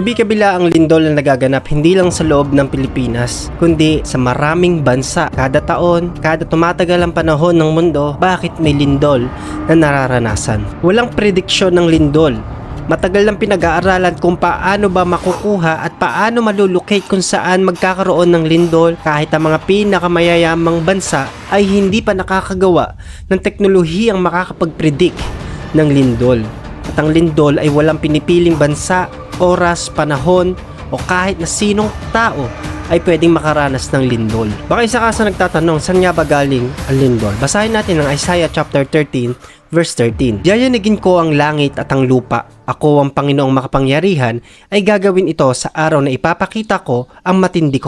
Kabi-kabila ang lindol na nagaganap hindi lang sa loob ng Pilipinas, kundi sa maraming bansa. Kada taon, kada tumatagal ang panahon ng mundo, bakit may lindol na nararanasan? Walang prediksyon ng lindol. Matagal lang pinag-aaralan kung paano ba makukuha at paano malulocate kung saan magkakaroon ng lindol kahit ang mga pinakamayayamang bansa ay hindi pa nakakagawa ng teknolohiyang makakapag-predict ng lindol. At ang lindol ay walang pinipiling bansa, oras, panahon o kahit na sinong tao ay pwedeng makaranas ng lindol. Baka isa ka sa nagtatanong, saan nga ba galing ang lindol? Basahin natin ang Isaiah chapter 13 verse 13. Yayanigin ko ang langit at ang lupa. Ako ang Panginoong makapangyarihan ay gagawin ito sa araw na ipapakita ko ang matindi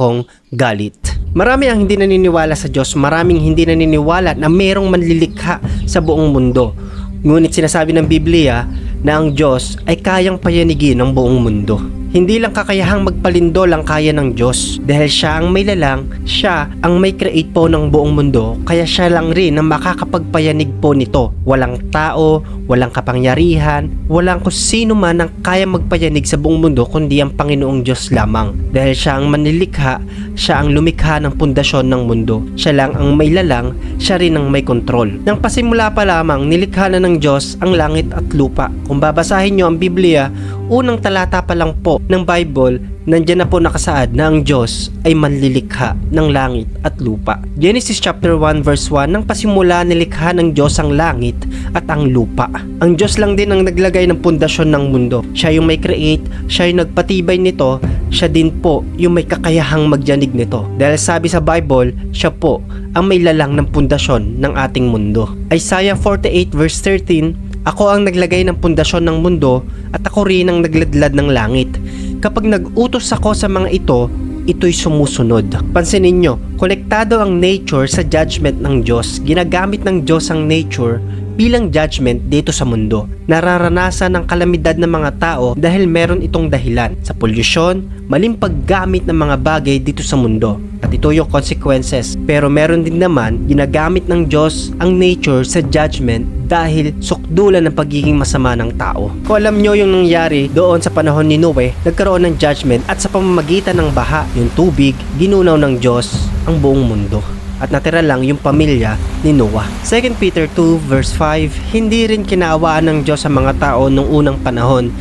galit. Marami ang hindi naniniwala sa Diyos, maraming hindi naniniwala na mayroong manlilikha sa buong mundo. Ngunit sinasabi ng Biblia na ang Diyos ay kayang payanigin ang buong mundo. Hindi lang kakayahang magpalindol ang kaya ng Diyos dahil siya ang may lalang, siya ang may create po ng buong mundo, kaya siya lang rin ang makakapagpayanig po nito. Walang tao, walang kapangyarihan, walang kung sino man ang kaya magpayanig sa buong mundo kundi ang Panginoong Diyos lamang. Dahil siya ang manilikha, siya ang lumikha ng pundasyon ng mundo. Siya lang ang may lalang, siya rin ang may kontrol. Nang pasimula pa lamang, nilikha na ng Diyos ang langit at lupa. Kung babasahin nyo ang Biblia, unang talata pa lang po ng Bible, nandyan na po nakasaad na ang Diyos ay manlilikha ng langit at lupa. Genesis chapter 1 verse 1, nang pasimula nilikha ng Diyos ang langit at ang lupa. Ang Diyos lang din ang naglagay ng pundasyon ng mundo. Siya yung may create, siya yung nagpatibay nito, siya din po yung may kakayahang magyanig nito. Dahil sabi sa Bible, siya po ang may lalang ng pundasyon ng ating mundo. Isaiah 48 verse 13, ako ang naglagay ng pundasyon ng mundo at ako rin ang nagladlad ng langit. Kapag nag-utos ako sa mga ito, ito'y sumusunod. Pansinin nyo, konektado ang nature sa judgment ng Diyos. Ginagamit ng Diyos ang nature bilang judgment dito sa mundo. Nararanasan ng kalamidad ng mga tao dahil meron itong dahilan sa polusyon, maling paggamit ng mga bagay dito sa mundo. At ito yung consequences. Pero meron din naman ginagamit ng Diyos ang nature sa judgment dahil sukdulan ng pagiging masama ng tao. Kung alam nyo yung nangyari doon sa panahon ni Noe, nagkaroon ng judgment at sa pamamagitan ng baha, yung tubig, ginunaw ng Diyos ang buong mundo at natira lang yung pamilya ni Noah. 2 Peter 2 verse 5, hindi rin kinaawaan ng Diyos ang mga tao nung unang panahon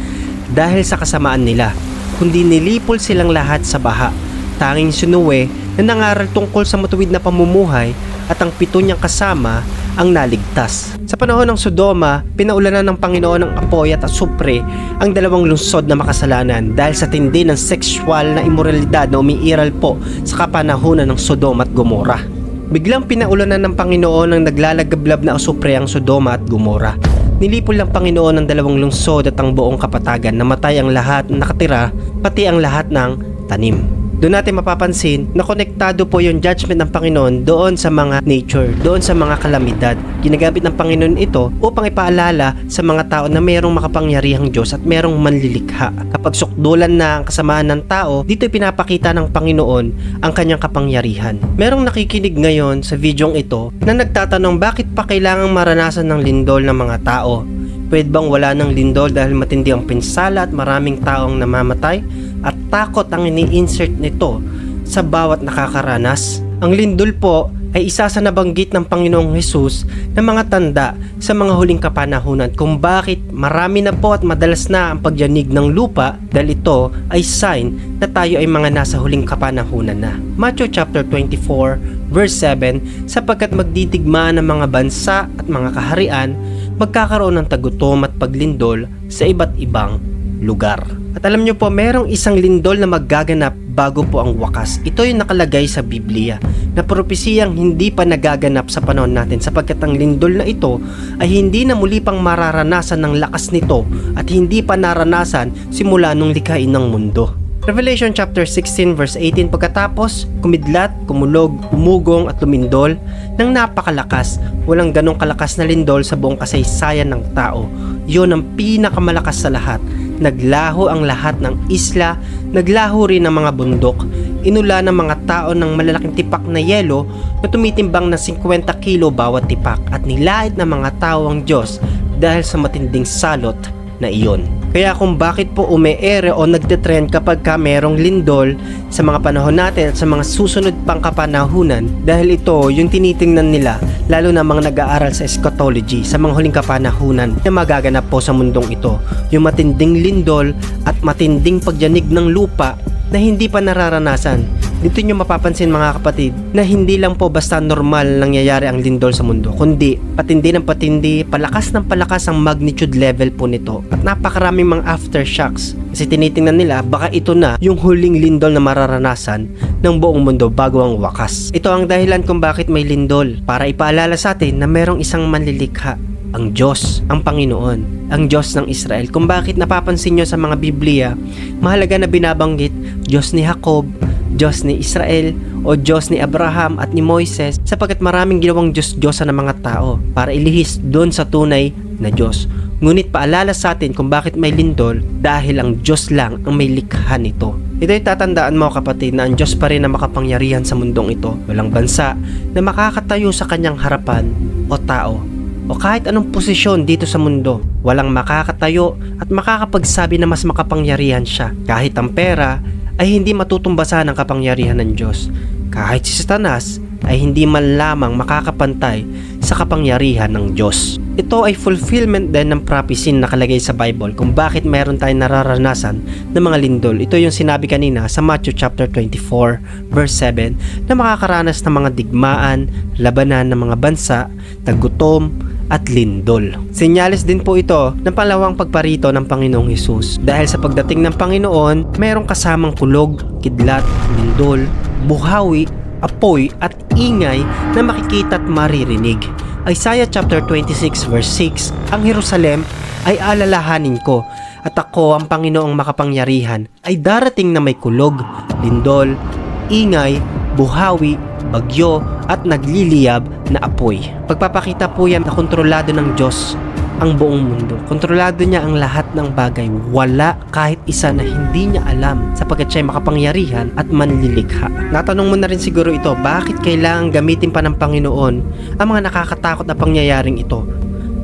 dahil sa kasamaan nila, kundi nilipol silang lahat sa baha. Tanging si Noe na nangaral tungkol sa matuwid na pamumuhay at ang pito niyang kasama ang naligtas. Sa panahon ng Sodoma, pinaulanan ng Panginoon ng apoy at asupre ang dalawang lungsod na makasalanan dahil sa tindi ng sexual na imoralidad na umiiral po sa kapanahunan ng Sodoma at Gomora. Biglang pinaulanan ng Panginoon ng naglalagablab na asupre ang Sodoma at Gomora. Nilipol ng Panginoon ang dalawang lungsod at ang buong kapatagan, namatay ang lahat na nakatira, pati ang lahat ng tanim. Doon natin mapapansin na konektado po yung judgment ng Panginoon doon sa mga nature, doon sa mga kalamidad. Ginagamit ng Panginoon ito upang ipaalala sa mga tao na mayroong makapangyarihang Diyos at mayroong manlilikha. Kapag sukdulan na ang kasamaan ng tao, dito pinapakita ng Panginoon ang kanyang kapangyarihan. Merong nakikinig ngayon sa videong ito na nagtatanong bakit pa kailangang maranasan ng lindol ng mga tao. Pwede bang wala ng lindol dahil matindi ang pinsala at maraming taong namamatay? At takot ang ini-insert nito sa bawat nakakaranas? Ang lindol po ay isa sa nabanggit ng Panginoong Hesus na mga tanda sa mga huling kapanahunan kung bakit marami na po at madalas na ang pagyanig ng lupa dahil ito ay sign na tayo ay mga nasa huling kapanahunan na. Matthew chapter 24 verse 7 sapagkat magdidigmaan ng mga bansa at mga kaharian magkakaroon ng tagutom at paglindol sa iba't ibang lugar. At alam nyo po, merong isang lindol na magaganap bago po ang wakas. Ito yung nakalagay sa Biblia na propesiyang hindi pa nagaganap sa panahon natin sapagkat ang lindol na ito ay hindi na muli pang mararanasan ng lakas nito at hindi pa naranasan simula nung likhain ng mundo. Revelation chapter 16 verse 18 pagkatapos kumidlat, kumulog, umugong at lumindol ng napakalakas, walang ganong kalakas na lindol sa buong kasaysayan ng tao yon ang pinakamalakas sa lahat. Naglaho ang lahat ng isla, naglaho rin ang mga bundok, inula ng mga tao ng malalaking tipak na yelo na tumitimbang na 50 kilo bawat tipak at nilait ng mga tao ang Diyos dahil sa matinding salot na iyon. Kaya kung bakit po umeere o nagdetrend kapag ka merong lindol sa mga panahon natin at sa mga susunod pang kapanahunan dahil ito yung tinitingnan nila lalo na mga nag-aaral sa eschatology sa mga huling kapanahunan na magaganap po sa mundong ito. Yung matinding lindol at matinding pagyanig ng lupa na hindi pa nararanasan dito nyo mapapansin mga kapatid na hindi lang po basta normal nangyayari ang lindol sa mundo kundi patindi ng patindi, palakas ng palakas ang magnitude level po nito at napakaraming mga aftershocks kasi tinitingnan nila baka ito na yung huling lindol na mararanasan ng buong mundo bago ang wakas. Ito ang dahilan kung bakit may lindol para ipaalala sa atin na merong isang manlilikha ang Diyos, ang Panginoon, ang Diyos ng Israel. Kung bakit napapansin nyo sa mga Biblia, mahalaga na binabanggit Diyos ni Jacob, Diyos ni Israel o Diyos ni Abraham at ni Moises sapagkat maraming ginawang Diyos-Diyosan ng mga tao para ilihis doon sa tunay na Diyos. Ngunit paalala sa atin kung bakit may lindol dahil ang Diyos lang ang may likha nito. Ito ay tatandaan mo kapatid na ang Diyos pa rin ang makapangyarihan sa mundong ito. Walang bansa na makakatayo sa kanyang harapan o tao o kahit anong posisyon dito sa mundo. Walang makakatayo at makakapagsabi na mas makapangyarihan siya. Kahit ang pera ay hindi matutumbasan ng kapangyarihan ng Diyos. Kahit si Satanas ay hindi man lamang makakapantay sa kapangyarihan ng Diyos. Ito ay fulfillment din ng prophecy na nakalagay sa Bible kung bakit mayroon tayong nararanasan ng mga lindol. Ito yung sinabi kanina sa Matthew chapter 24 verse 7 na makakaranas ng mga digmaan, labanan ng mga bansa, tagutom, at lindol. Senyales din po ito ng palawang pagparito ng Panginoong Hesus. Dahil sa pagdating ng Panginoon, mayroong kasamang kulog, kidlat, lindol, buhawi, apoy at ingay na makikita at maririnig. Isaiah chapter 26 verse 6, Ang Jerusalem ay alalahanin ko at ako ang Panginoong makapangyarihan ay darating na may kulog, lindol, ingay, buhawi, bagyo at nagliliyab na apoy. Pagpapakita po yan na kontrolado ng Diyos ang buong mundo. Kontrolado niya ang lahat ng bagay. Wala kahit isa na hindi niya alam sapagkat siya ay makapangyarihan at manlilikha. Natanong mo na rin siguro ito, bakit kailangan gamitin pa ng Panginoon ang mga nakakatakot na pangyayaring ito?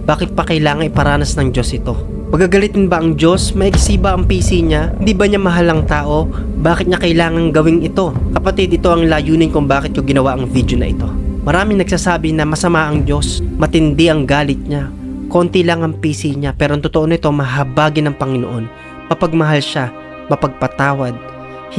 Bakit pa kailangan iparanas ng Diyos ito? Magagalitin ba ang Diyos? Maiksi ba ang PC niya? Hindi ba niya mahal ang tao? Bakit niya kailangan gawing ito? Kapatid, ito ang layunin kung bakit ko ginawa ang video na ito. Maraming nagsasabi na masama ang Diyos, matindi ang galit niya, konti lang ang PC niya, pero ang totoo nito, mahabagin ng Panginoon. Mapagmahal siya, mapagpatawad,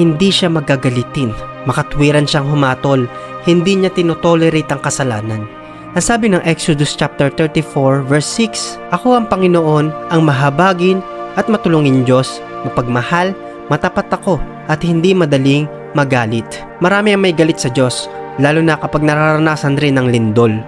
hindi siya magagalitin, makatwiran siyang humatol, hindi niya tinotolerate ang kasalanan. Ang sabi ng Exodus chapter 34 verse 6, Ako ang Panginoon, ang mahabagin at matulungin Diyos, mapagmahal, matapat ako at hindi madaling magalit. Marami ang may galit sa Diyos, lalo na kapag nararanasan rin ng lindol.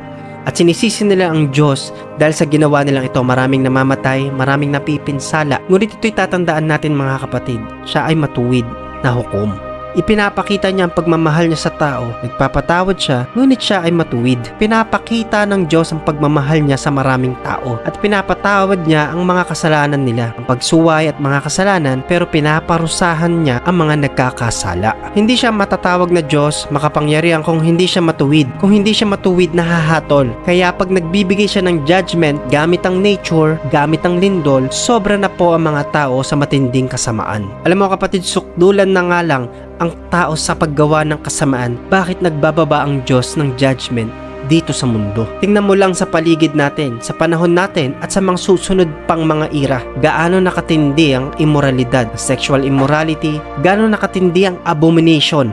At sinisisi nila ang Diyos dahil sa ginawa nilang ito maraming namamatay, maraming napipinsala. Ngunit ito'y tatandaan natin mga kapatid, siya ay matuwid na hukom. Ipinapakita niya ang pagmamahal niya sa tao, nagpapatawad siya, ngunit siya ay matuwid. Pinapakita ng Diyos ang pagmamahal niya sa maraming tao at pinapatawad niya ang mga kasalanan nila, ang pagsuway at mga kasalanan pero pinaparusahan niya ang mga nagkakasala. Hindi siya matatawag na Diyos, makapangyarihan kung hindi siya matuwid. Kung hindi siya matuwid, nahahatol. Kaya pag nagbibigay siya ng judgment gamit ang nature, gamit ang lindol, sobra na po ang mga tao sa matinding kasamaan. Alam mo kapatid, sukdulan na nga lang ang tao sa paggawa ng kasamaan, bakit nagbababa ang Diyos ng judgment dito sa mundo. Tingnan mo lang sa paligid natin, sa panahon natin at sa mga susunod pang mga ira. Gaano nakatindi ang immoralidad, sexual immorality, gaano nakatindi ang abomination.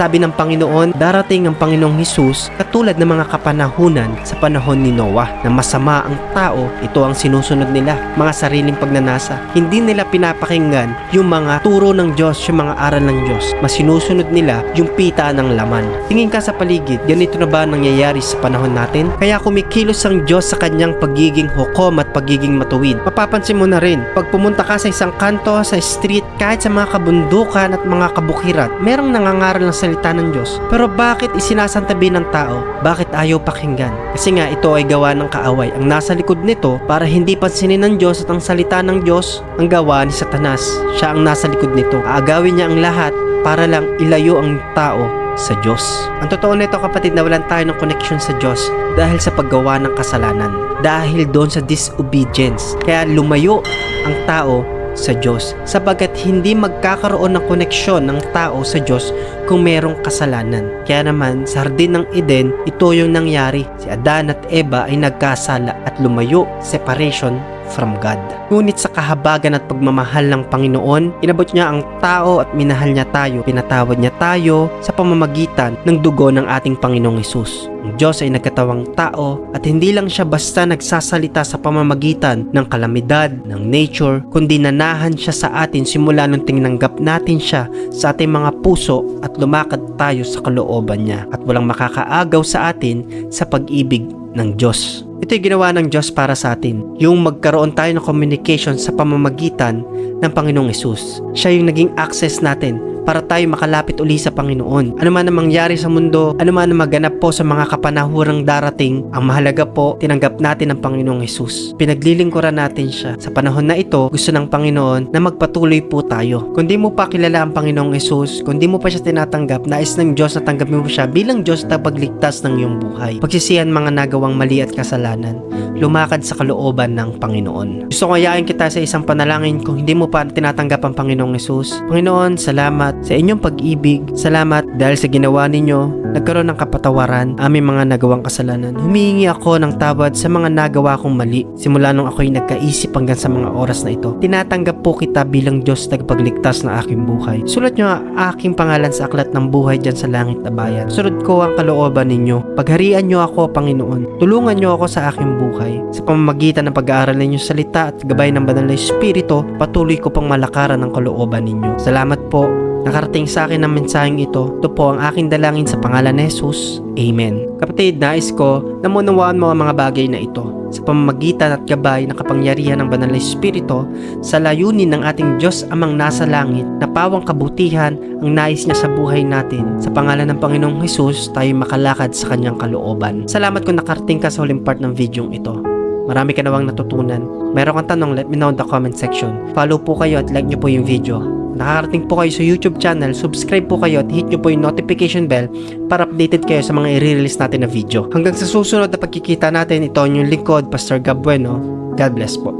Sabi ng Panginoon, darating ang Panginoong Hesus katulad ng mga kapanahunan sa panahon ni Noah na masama ang tao, ito ang sinusunod nila, mga sariling pagnanasa. Hindi nila pinapakinggan yung mga turo ng Diyos, yung mga aral ng Diyos. Mas sinusunod nila yung pita ng laman. Tingin ka sa paligid, ganito na ba ang nangyayari sa panahon natin? Kaya kumikilos ang Diyos sa kanyang pagiging hukom at pagiging matuwid. Mapapansin mo na rin, pag pumunta ka sa isang kanto, sa street, kahit sa mga kabundukan at mga kabukiran, merong nangangaral ng salita salita ng Diyos. Pero bakit isinasantabi ng tao? Bakit ayaw pakinggan? Kasi nga ito ay gawa ng kaaway. Ang nasa likod nito para hindi pansinin ng Diyos at ang salita ng Diyos ang gawa ni Satanas. Siya ang nasa likod nito. Aagawin niya ang lahat para lang ilayo ang tao sa Diyos. Ang totoo nito kapatid na walan tayo ng connection sa Diyos dahil sa paggawa ng kasalanan. Dahil doon sa disobedience. Kaya lumayo ang tao sa Diyos sabagat hindi magkakaroon ng koneksyon ng tao sa Diyos kung merong kasalanan. Kaya naman sa Hardin ng Eden, ito yung nangyari. Si Adan at Eva ay nagkasala at lumayo, separation from God. Ngunit sa kahabagan at pagmamahal ng Panginoon, inabot niya ang tao at minahal niya tayo. Pinatawad niya tayo sa pamamagitan ng dugo ng ating Panginoong Isus. Ang Diyos ay nagkatawang tao at hindi lang siya basta nagsasalita sa pamamagitan ng kalamidad, ng nature, kundi nanahan siya sa atin simula nung tinanggap natin siya sa ating mga puso at lumakad tayo sa kalooban niya at walang makakaagaw sa atin sa pag-ibig ng Diyos. Ito'y ginawa ng Diyos para sa atin. Yung magkaroon tayo ng communication sa pamamagitan ng Panginoong Isus. Siya yung naging access natin para tayo makalapit uli sa Panginoon. Ano man ang mangyari sa mundo, ano man ang maganap po sa mga kapanahurang darating, ang mahalaga po, tinanggap natin ang Panginoong Isus. Pinaglilingkuran natin siya. Sa panahon na ito, gusto ng Panginoon na magpatuloy po tayo. Kung di mo pa kilala ang Panginoong Isus, kung di mo pa siya tinatanggap, nais ng Diyos na tanggapin mo siya bilang Diyos na pagligtas ng iyong buhay. Pagsisihan mga nagawang mali at kasalanan, lumakad sa kalooban ng Panginoon. Gusto ko kita sa isang panalangin kung hindi mo pa tinatanggap ang Panginoong Isus. Panginoon, salamat sa inyong pag-ibig. Salamat dahil sa ginawa ninyo, nagkaroon ng kapatawaran aming mga nagawang kasalanan. Humihingi ako ng tawad sa mga nagawa kong mali simula nung ako'y nagkaisip hanggang sa mga oras na ito. Tinatanggap po kita bilang Diyos na pagligtas ng aking buhay. Sulat nyo ang aking pangalan sa aklat ng buhay dyan sa langit na bayan. Sunod ko ang kalooban ninyo. Pagharian nyo ako, Panginoon. Tulungan nyo ako sa aking buhay. Sa pamamagitan ng pag-aaral ninyo salita at gabay ng banal na Espiritu, patuloy ko pang malakaran ang kalooban ninyo. Salamat po Nakarating sa akin ang mensaheng ito. Ito po ang aking dalangin sa pangalan ni Jesus. Amen. Kapatid, nais ko na munawaan mo ang mga bagay na ito sa pamamagitan at gabay ng kapangyarihan ng banal na Espiritu sa layunin ng ating Diyos amang nasa langit na pawang kabutihan ang nais niya sa buhay natin. Sa pangalan ng Panginoong Jesus, tayo makalakad sa kanyang kalooban. Salamat kung nakarating ka sa huling part ng video ito. Marami ka nawang natutunan. Meron kang tanong, let me know in the comment section. Follow po kayo at like nyo po yung video. Nakakarating po kayo sa YouTube channel, subscribe po kayo at hit nyo po yung notification bell para updated kayo sa mga i-release natin na video. Hanggang sa susunod na pagkikita natin, ito yung lingkod, Pastor Gab Bueno. God bless po.